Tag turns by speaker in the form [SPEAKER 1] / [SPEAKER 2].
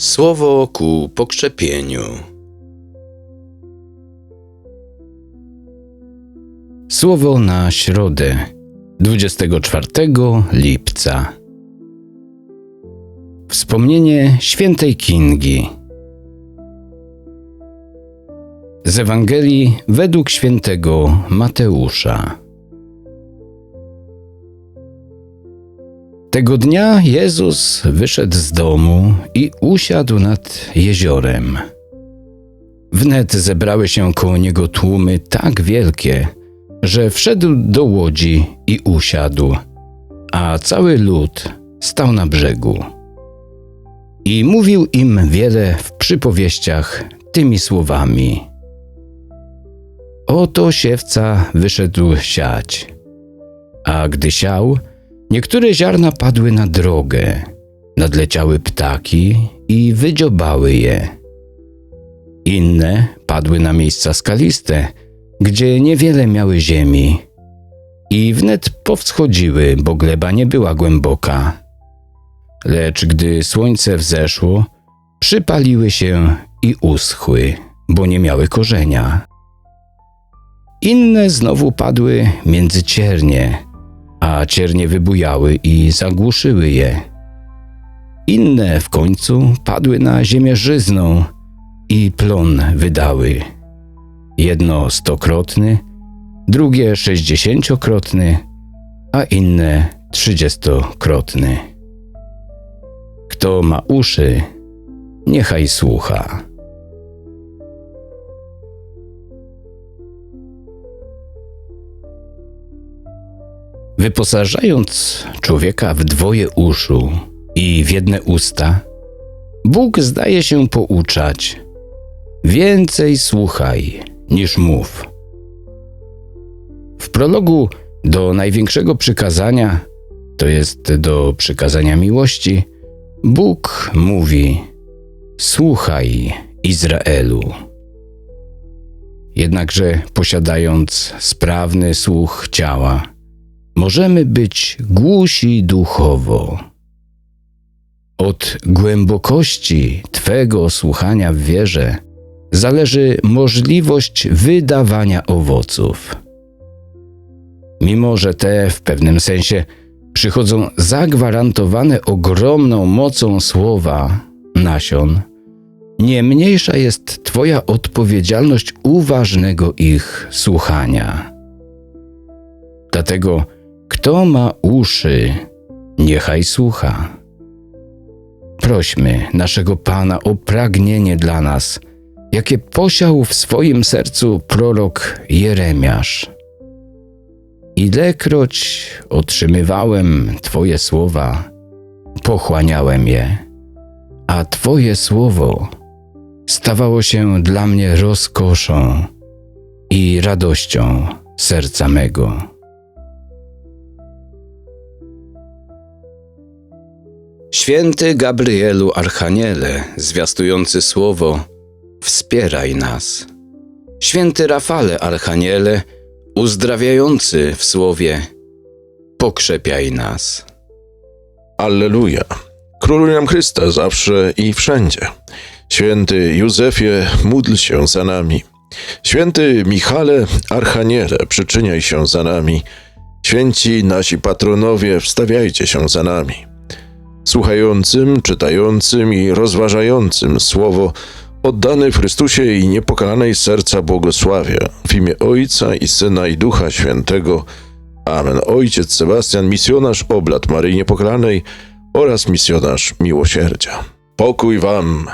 [SPEAKER 1] Słowo ku pokrzepieniu. Słowo na środę, 24 lipca. Wspomnienie świętej Kingi. Z Ewangelii według świętego Mateusza. Tego dnia Jezus wyszedł z domu i usiadł nad jeziorem. Wnet zebrały się koło niego tłumy tak wielkie, że wszedł do łodzi i usiadł, a cały lud stał na brzegu. I mówił im wiele w przypowieściach tymi słowami. Oto siewca wyszedł siać, a gdy siał, niektóre ziarna padły na drogę, nadleciały ptaki i wydziobały je. Inne padły na miejsca skaliste, gdzie niewiele miały ziemi, i wnet powschodziły, bo gleba nie była głęboka. Lecz gdy słońce wzeszło, przypaliły się i uschły, bo nie miały korzenia. Inne znowu padły między ciernie, a ciernie wybujały i zagłuszyły je. Inne w końcu padły na ziemię żyzną i plon wydały. Jedno stokrotny, drugie sześćdziesięciokrotny, a inne trzydziestokrotny. Kto ma uszy, niechaj słucha. Wyposażając człowieka w dwoje uszu i w jedne usta, Bóg zdaje się pouczać: Więcej słuchaj niż mów. W prologu do największego przykazania, to jest do przykazania miłości, Bóg mówi: Słuchaj, Izraelu. Jednakże posiadając sprawny słuch ciała, możemy być głusi duchowo. Od głębokości Twego słuchania w wierze zależy możliwość wydawania owoców. Mimo, że te w pewnym sensie przychodzą zagwarantowane ogromną mocą słowa, nasion, nie mniejsza jest Twoja odpowiedzialność uważnego ich słuchania. Dlatego, kto ma uszy, niechaj słucha. Prośmy naszego Pana o pragnienie dla nas, jakie posiał w swoim sercu prorok Jeremiasz. Ilekroć otrzymywałem Twoje słowa, pochłaniałem je, a Twoje słowo stawało się dla mnie rozkoszą i radością serca mego. Święty Gabrielu Archaniele, zwiastujący słowo, wspieraj nas. Święty Rafale Archaniele, uzdrawiający w słowie, pokrzepiaj nas.
[SPEAKER 2] Alleluja. Króluj nam Chrysta zawsze i wszędzie. Święty Józefie, módl się za nami. Święty Michale, Archaniele, przyczyniaj się za nami. Święci nasi patronowie, wstawiajcie się za nami. Słuchającym, czytającym i rozważającym słowo oddany w Chrystusie i niepokalanej serca błogosławie w imię Ojca i Syna i Ducha Świętego. Amen. Ojciec Sebastian, misjonarz oblat Maryi Niepokalanej oraz misjonarz miłosierdzia. Pokój wam!